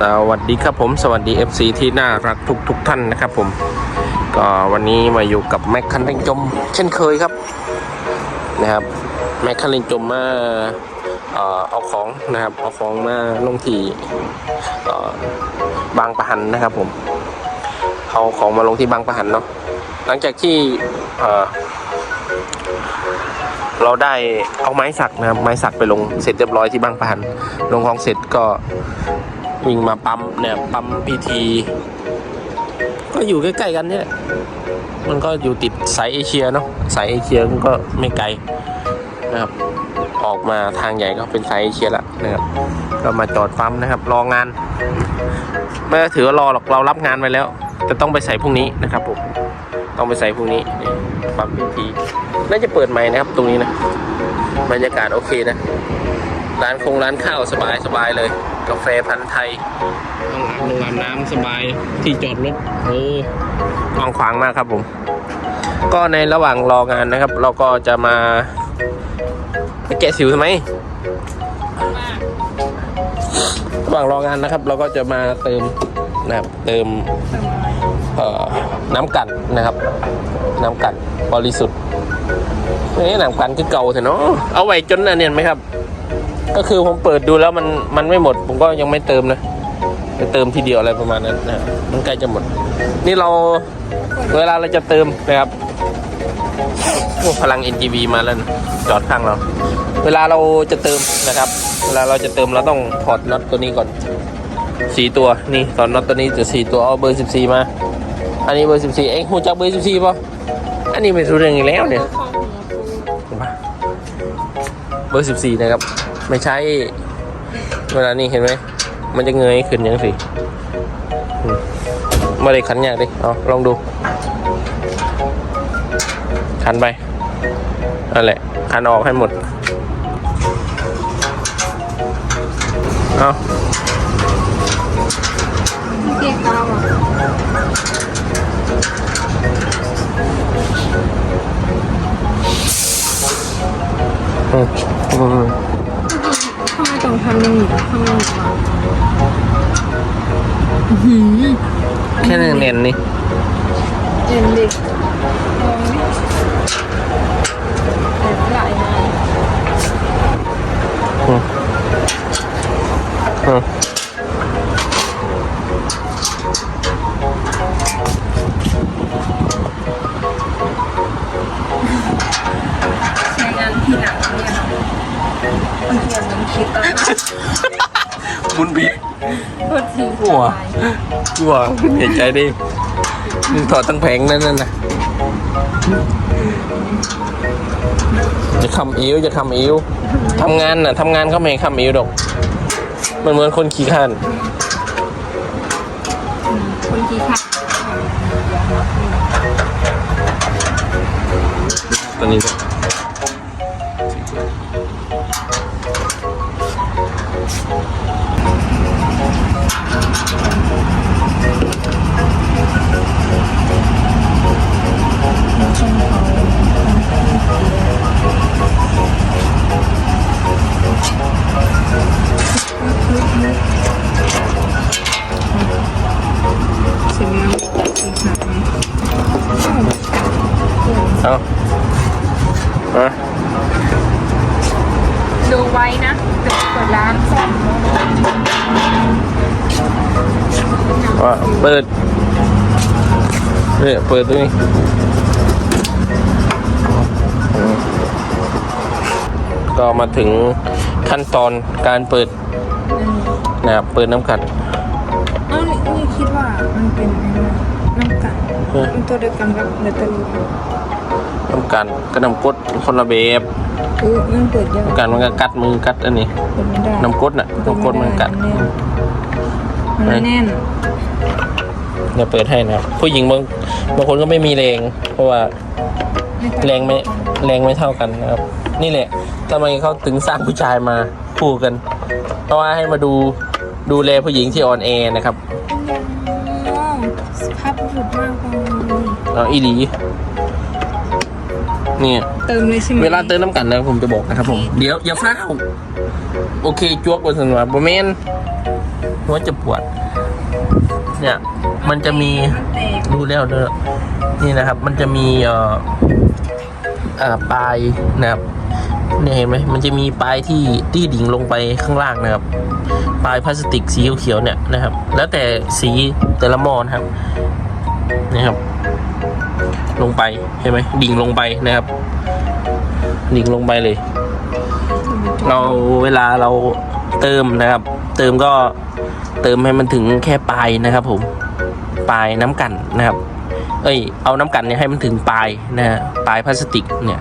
สวัสดีครับผมสวัสดี FC ที่น่ารักทุกทุกท่านนะครับผม ก็วันนี้มาอยู่กับแม็กคันเร่งจม เช่นเคยครับนะครับแม็กคันเร่งจมมาเอาของนะครับเอาของมาลงที่บางปะหันนะครับผมเอาของมาลงที่บางปะหันเนาะหลังจากที่เเราได้เอาไม้สักนะครับไม้สักไปลงเสร็จเรียบร้อยที่บางปะหันลงของเสร็จก็ วิ่งมาปั๊มเนี่ยปั๊มพีทีก็อยู่ใกล้ๆกันเนี่ยมันก็อยู่ติดสายเอเชียเนาะสายเอเชียมันก็ไม่ไกลนะครับ ออกมาทางใหญ่ก็เป็นสายเอเชียละนะครับ ก็มาจอดปั๊มนะครับ รองานไม่ถือว่ารอหรอกเรารับงานไปแล้ว แต่ต้องไปใส่พรุ่งนี้นะครับผมต้องไปใส่พรุ่งนี้นี่ปั๊มพีทีน่าจะเปิดใหม่นะครับ ตรงนี้นะบรรยากาศโอเคนะ ร้านคงร้านข้าวสบายสบายเลย กาแฟพันธุ์ไทยห้องอาบน้ำอาบน้ำสบายที่จอดรถโอ้กว้างขวางมากครับผม ก็ในระหว่างรองานนะครับ เราก็จะมาไปแกะสิวทำไมระหว่างรองานนะครับ เราก็จะมาเติมนะครับเติมเอ่อน้ำกลันนะครับ น้ำกลันบริสุทธิ์นี่น้ำกลันคือเก่าเถอะเนาะเอาไว้จนอันเนี่ยไหมครับ ก็คือผมเปิดดูแล้วมันมันไม่หมด ผมก็ยังไม่เติมนะไปเติมทีเดียวอะไรประมาณนั้นนะมันใกล้จะหมด นี่เราเวลาเราจะเติมนะครับโอ้พลัง NGV มาแล้วนะจอดข้างเรา เวลาเราจะเติมนะครับ เวลาเราจะเติมเราต้องถอดน็อตตัวนี้ก่อนสี่ตัวนี่ตอนน็อตตัวนี้จะสี่ตัวเอาเบอร์สิบสี่มา อันนี้เบอร์สิบสี่เอ็งหูจักเบอร์สิบสี่ป่ะอันนี้ไม่รู้เรื่องอีกแล้วเนี่ยเบอร์สิบสี่นะครับ ไม่ใช่ เวลานี้เห็นไหม มันจะเงยขึ้นยังสิมไม่ได้ขันยากดิ เอาลองดู ขันไปนั่นแหละ ขันออกให้หมด เอาเด็กเราอะอืม อืมทำไมต้องทำอย่างนี้ทำอย่งนี้วะอื้อหือแค่เน้นๆนี่เอ็นเด็กลองดิเด็กหลายไม้อืมอืมใช้งานที่หนักเนี่ยบางที คิดตอนนั้นมุนบีโทษทีหัวกลัวเห็นใจดิมึงถอดตั้งแผงนั่นน่ะนะจะคำเอวจะคำเอวทำงานน่ะทำงานก็ไม่ให้คำเอวดอกมันเหมือนคนขี้ข้านคนที่ขับตอนนี้ เปิดเนี่ยเปิดตรงนี้ก็มาถึงขั้นตอนการเปิดนะครับเปิดน้ำกัดเอ้านี่นี่คิดว่ามันเป็นไอ้นั่นน้ำกัดเออมันตัวเดียวกันกับเบตเตอรี่น้ำกัดก็น้ำกดคนละแบบเออมันเปิดยังน้ำกัดมันก็กัดมือกัดอันนี้เปิดไม่ได้น้ำกดน่ะน้ำกดมันกัดมันแน่น เนี่ยเปิดให้นะครับ ผู้หญิงบางบางคนก็ไม่มีแรง เพราะว่าแรงไม่แรงไม่เท่ากันนะครับ นี่แหละทำไมเขาถึงสร้างผู้ชายมาคู่กัน เพราะว่าให้มาดูดูแลผู้หญิงที่อ่อนแอนะครับอ๋อสภาพบุรุษมากเลยเอาอีหลีเนี่ยเติมเลยใช่ไหมเวลาเติมน้ำกันนะผมจะบอกนะครับผม เดี๋ยวอย่าฟ้าวโอเคจวกบนสนว่าบแมนหัวจะปวด เนี่ย มันจะมีมันแตกดูแล้วเนอะนี่นะครับ มันจะมีเอ่อเอ่อปลายนะครับเนี่ยเห็นไหมมันจะมีปลายที่ที่ดิ่งลงไปข้างล่างนะครับ ปลายพลาสติกสีเขียวๆเนี่ยนะครับ แล้วแต่สีแต่ละหมอนะครับนี่ครับ ลงไปเห็นไหมดิ่งลงไปนะครับ ดิ่งลงไปเลย เราเวลาเราเติมนะครับ เติมก็เติมให้มันถึงแค่ปลายนะครับผม ปลายน้ำกันนะครับ เอ้ย เอาน้ำกันเนี่ยให้มันถึงปลายนะฮะปลายพลาสติกเนี่ย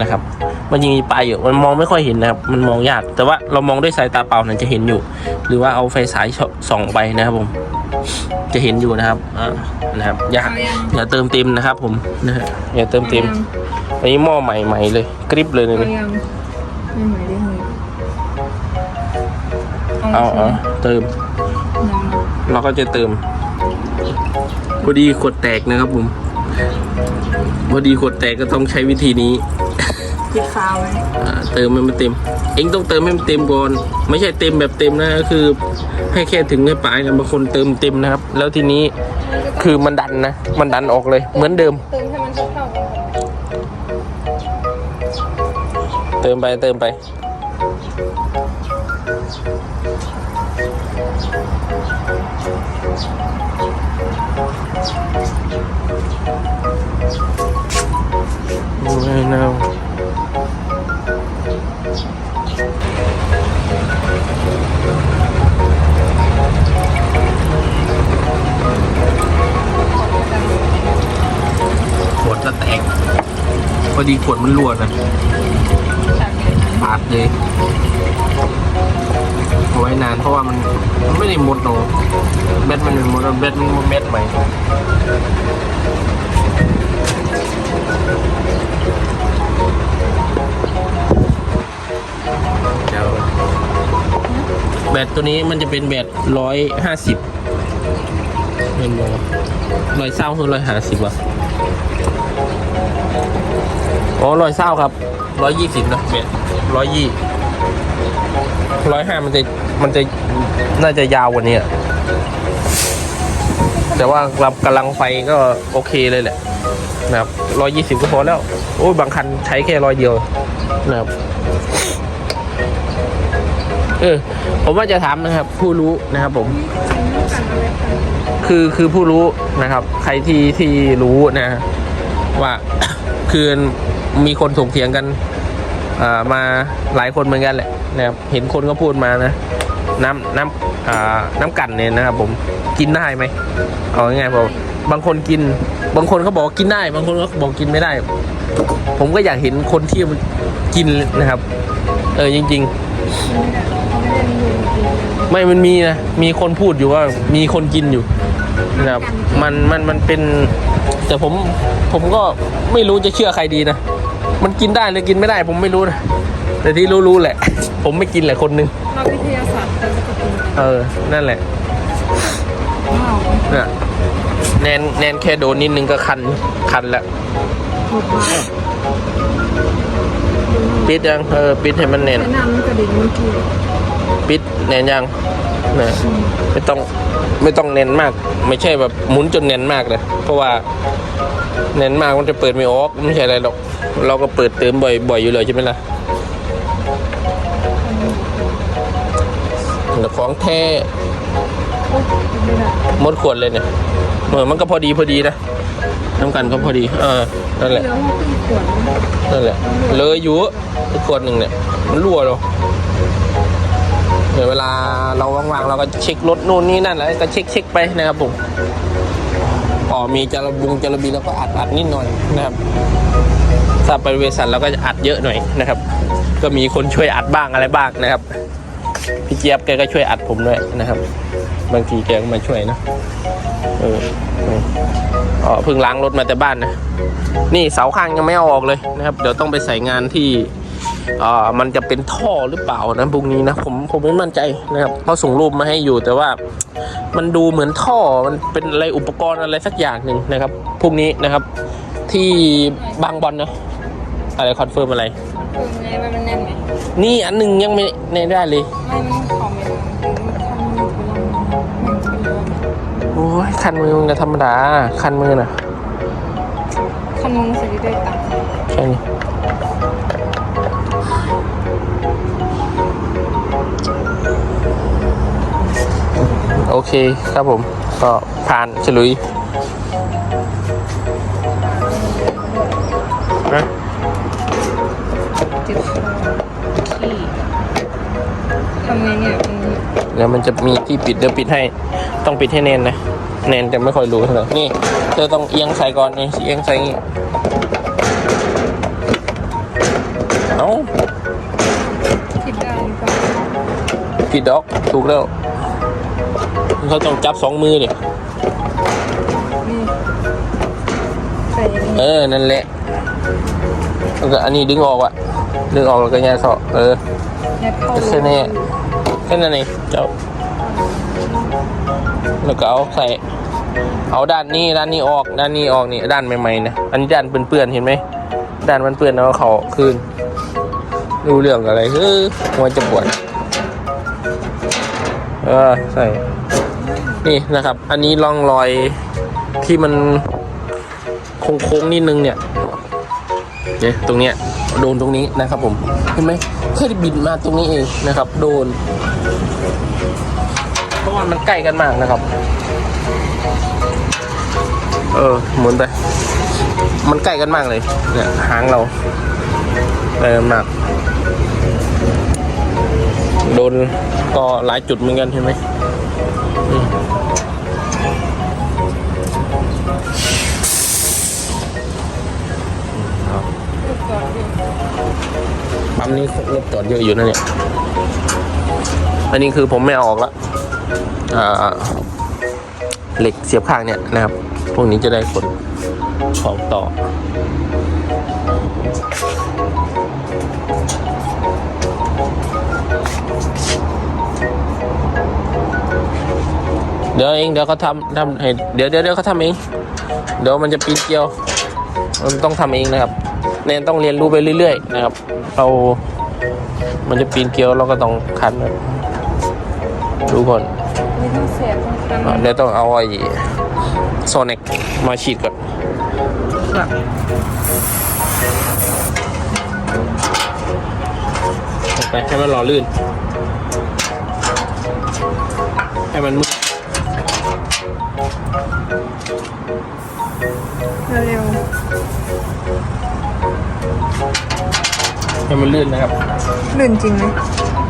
นะครับ มันยังมีปลายอยู่มันมองไม่ค่อยเห็นนะครับ มันมองยาก แต่ว่าเรามองด้วยสายตาเปล่าเนี่ยจะเห็นอยู่ หรือว่าเอาไฟฉายส่องไปนะครับผม จะเห็นอยู่นะครับอ่านะครับ อย่าเอายังอย่าเติมเต็มนะครับ ผมนะฮะอย่าเติมเต็มอันนี้หม้อใหม่ๆเลยกริบเลยเนยเอานี่ยังไม่ไหวได้เลยเอาเอาเติม เราก็จะเติม พอดีขวดแตกนะครับผม พอดีขวดแตกก็ต้องใช้วิธีนี้ปิดฝาไว้อ่าเติมให้มันเต็ม เองต้องเติมให้มันเต็มก่อน ไม่ใช่เต็มแบบเต็มนะก็คือ ให้แค่ถึงให้ปลายนะบางคนเติมเต็มนะครับ แล้วทีนี้คือมันดันนะ มันดันออกเลย เหมือนเดิม เติมให้มันเท่าๆกันเติมไปเติมไป อดีขวดมันรั่วนะปาดเลยเอาไว้นานเพราะว่ามันมันไม่ได้หมดหนูแบตมันเป็นมดแบตมันแบตใหม่แบตตัวนี้มันจะเป็นแบตร้อยห้าสิบเป็นมร้อยเศร้าคือร้อยห้าสิบวะ อ๋อร้อยเศร้าครับร้อยยี่สิบนะแบตรร้อยยี่ร้อยห้ามันจะมันจะน่าจะยาวกว่านี้แต่ว่ากำลังไฟก็โอเคเลยแหละนะครับร้อยยี่สิบก็พอแล้ว โอ้ยบางคันใช้แค่ร้อยเดียวนะครับเออผมว่าจะถามนะครับ ผู้รู้นะครับผม คือคือผู้รู้นะครับ ใครที่ที่รู้นะ ว่าคือ มีคนถกเถียงกันอ่ามาหลายคนเหมือนกันแหละนะครับเห็นคนก็พูดมานะ น้ำน้ำอ่าน้ำกันเนี่ยนะครับ ผมกินได้ไหมเอาง่ายๆผมบางคนกิน บางคนเขาบอกกินได้ บางคนก็บอกกินไม่ได้ ผมก็อยากเห็นคนที่กินนะครับ เออจริง ๆ ไม่มันมีนะมีคนพูดอยู่ว่ามีคนกินอยู่นะครับมันมันมันเป็น แต่ผมผมก็ไม่รู้จะเชื่อใครดีนะ มันกินได้หรือกินไม่ได้ผมไม่รู้นะแต่ที่รู้ๆแหละ ผมไม่กินแหละคนหนึงนักวิทยาศาสตร์เติมสกุลเออ นั่นแหละว้าวเนี่ยแนนแนนแค่โดนนิดนึงก็คันคันแล้วหมดว่าปิดยังเออปิดให้มันแน่นใช้น้ำมันกระดิ่งมันจุยปิดแน่นยังนะไม่ต้องไม่ต้องเน้นมาก ไม่ใช่แบบหมุนจนเน้นมากเลยเพราะว่าเน้นมากมันจะเปิดไม่ออกไม่ใช่อะไรหรอก เราก็เปิดเติมบ่อยบ่อยู่เลยใช่ไหมล่ะแต่ของแท้ไม่ได้หมดขวดเลยเนี่ยเหมืออมันก็พอดีพอดีนะน้ำกันก็พอดีเออนั่นแหละเหลือห้องตีขวดนะนั่นแหละ เลยอยู่ขวดหนึ่งเนี่ย มันรั่วเนาะเดี๋ยวเวลาเราว่างๆเราก็เช็ครถนู่นนี่นั่นแล้วก็เช็คเช็คไปนะครับผมอ๋อมีจระบุงจระบีแล้วก็อัดอัดนิดหน่อยนะครับ ถ้าไปเวสันเราก็จะอัดเยอะหน่อยนะครับ ก็มีคนช่วยอัดบ้างอะไรบ้างนะครับ พี่เจี๊ยบแกก็ช่วยอัดผมด้วยนะครับ บางทีแกก็มาช่วยนะเออเอออ๋อเพิ่งล้างรถมาแต่บ้านนะ นี่เสาข้างยังไม่เอาออกเลยนะครับ เดี๋ยวต้องไปใส่งานที่เอ่อมันจะเป็นท่อหรือเปล่านะพรุ่งนี้นะผมผมไม่มั่นใจนะครับเขาส่งรูปมาให้อยู่แต่ว่ามันดูเหมือนท่อมันเป็นอะไรอุปกรณ์อะไรสักอย่างหนึ่งนะครับพรุ่งนี้นะครับ ที่บางบอลนะ อะไรคอนเฟิร์มอะไรเติมไงมันแน่นไหมนี่อันหนึงยังไม่แน่ได้เลย ไม่มันของไม่ได้มันทำมันเป็นคันมือมันก็ธรรมดา คันมือน่ะ คันมึงใส่ได้ตังค์แค่นี้โอเคครับผม ก็ผ่านฉลุย นะเจ็บคอขี้ทำไงเนี่ยมันเดี๋ยวมันจะมีที่ปิดเดี๋ยวปิดให้ ต้องปิดให้แน่นนะ แน่นแต่ไม่ค่อยรู้เท่าไหร่นี่เธอต้องเอียงใส่ก่อนนี่เอียงใส่อย่างงี้เอ้าคิดได้หรือเปล่าผิดดอกถูกแล้วเขาต้องจับสองมือดินี่ใส่อย่างนี้เออนั่นแหละ แล้วก็อันนี้ดึงออกอะดึงออกแล้วก็แย่เสาะเออยัดเข้าแค่นี้แค่นั้นเองเจ้าแล้วก็เอาใส่เอาด้านนี้ด้านนี้ออกด้านนี้ออกนี่ด้านใหม่ๆนะอันนี้ด้านเปื้อนๆเห็นไหมด้านมันเปื้อนแล้วเขาคืนดูเรื่องอะไรเฮ้ยหัวจะปวดเออใส่นี่นะครับ อันนี้ร่องรอยที่มันโค้งๆนิดนึงเนี่ย เนี่ยตรงเนี้ยโดนตรงนี้นะครับผมเห็นไหมเคยบินมาตรงนี้เองนะครับ โดนเพราะว่ามันใกล้กันมากนะครับ เออหมุนไปมันใกล้กันมากเลยเนี่ยหางเราใกล้กันมากโดนก็หลายจุดเหมือนกันเห็นไหม ลูกก่อนดิปั๊มนี้รถจอดเยอะอยู่นะเนี่ย อันนี้คือผมไม่ออกละเหล็กเสียบข้างเนี่ยนะครับ พวกนี้จะได้ขนของต่อ เดี๋ยวเองเดี๋ยวเขาทำทำให้เดี๋ยวเดี๋ยวเดี๋ยวเขาทำเอง เดี๋ยวมันจะปีนเกลียว มันต้องทำเองนะครับ เนนต้องเรียนรู้ไปเรื่อยๆ นะครับ เรา มันจะปีนเกลียวเราก็ต้องคันนะดูก่อนมีทั้งเสียบทั้งคันอะเดี๋ยวต้องเอาไอ้โซนิกมาฉีดก่อนแบบเอาไปให้มันหล่อลื่น ให้มันมืดเร็ว ให้มันลื่นนะครับๆลื่นจริงไหม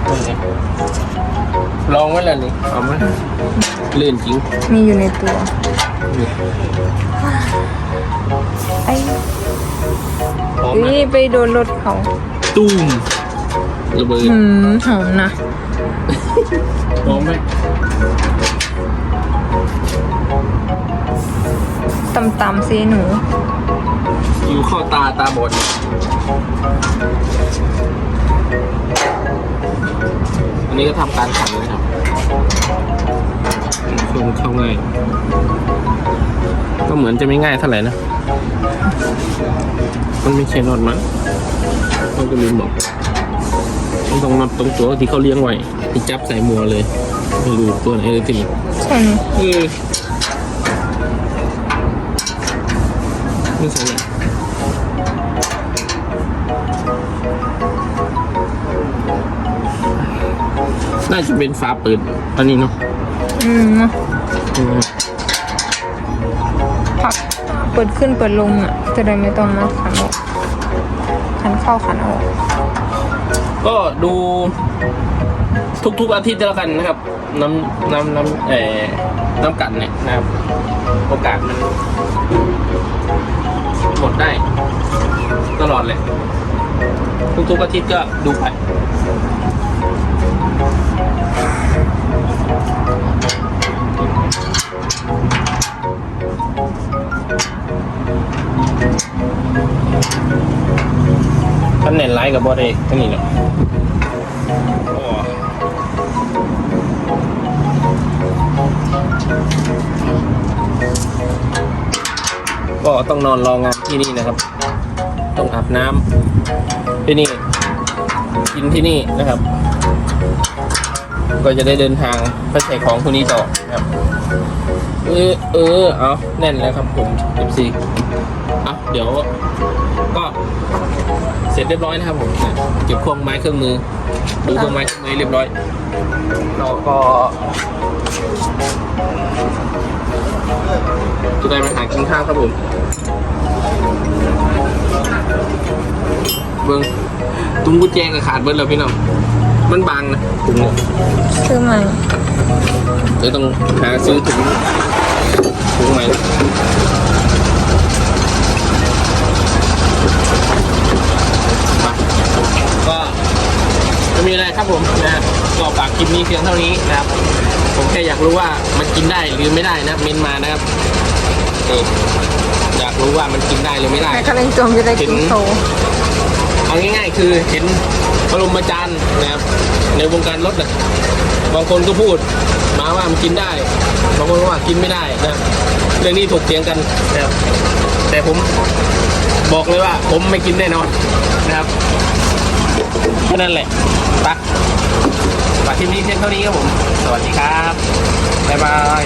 ลื่นเลยลองไว้แล้วนี่เอาไหมลื่นจริง มีอยู่ในตัวนี่ไอ้พร้อมนะนี่ไปโดนรถเขาตูมระเบิดหืมหอมนะพร้อมไหม ต่ำๆซีหนูอยู่เข้าตาตาบอดอันนี้ก็ทำการขันนะครับช่วงเข้าง่ายก็เหมือนจะไม่ง่ายเท่าไหร่นะ มันไม่ใช่น็อตมันมันก็ลืมบอกมันต้องน็อตตรงตัวที่เขาเลี้ยงไว้ที่จับใส่มัวเลย ไม่รู้ตัวไหนเลยทีนี้ใช่ไหมเออ ไม่ใช่เนี่ยน่าจะเป็นฟ้าเปิดอันนี้เนาะอืมอืมพักเปิดขึ้นเปิดลงอะ จะได้ไม่ต้องมาขันออกขันเข้าขันออก ก็ดูทุกๆอาทิตย์แล้วกันนะครับ น้ำน้ำน้ำเอ่อน้ำกัดเนี่ยนะครับ โอกาสมัน หมดได้ ตลอดเลย ทุกๆอาทิตย์ก็ดูไปท่านเน้นไลค์กับบอสเอกท่านี่แหละ ก็ต้องนอนรองานที่นี่นะครับ ต้องอาบน้ำที่นี่ กินที่นี่นะครับ ก็จะได้เดินทางไปใส่ของพวกนี้ต่อนะครับเออเออเอาแน่นแล้วครับผม FC เอาเดี๋ยวก็เสร็จเรียบร้อยนะครับผมเก็บเครื่องไม้เครื่องมือ ดูเครื่องไม้เครื่องมือเรียบร้อยเราก็ ได้มาหากินข้าวครับผม เบิ้งตุ้งกุญแจกับขาดเบิ้ลแล้วพี่น้อง มันบางนะถุงเนี่ยซื้อใหม่เดี๋ยวต้องหาซื้อถุงถุงใหม่มาก็ไม่มีอะไรครับผมนะก็ฝากคลิปนี้เพียงเท่านี้นะครับ ผมแค่อยากรู้ว่ามันกินได้หรือไม่ได้นะเมนมานะครับ นี่อยากรู้ว่ามันกินได้หรือไม่ได้แม่ก็เล่นจมจะได้กินโตเอาง่ายๆ คือเห็นปรมาจารย์นะครับในวงการรถนะบางคนก็พูดมาว่ามันกินได้ บางคนก็ว่ากินไม่ได้นะครับเรื่องนี้ถกเถียงกันนะครับแต่ผมบอกเลยว่าผมไม่กินแน่นอนนะครับแค่นั้นแหละไปะฝากคลิปนี้เพียงเท่านี้ครับผม สวัสดีครับ บ๊ายบาย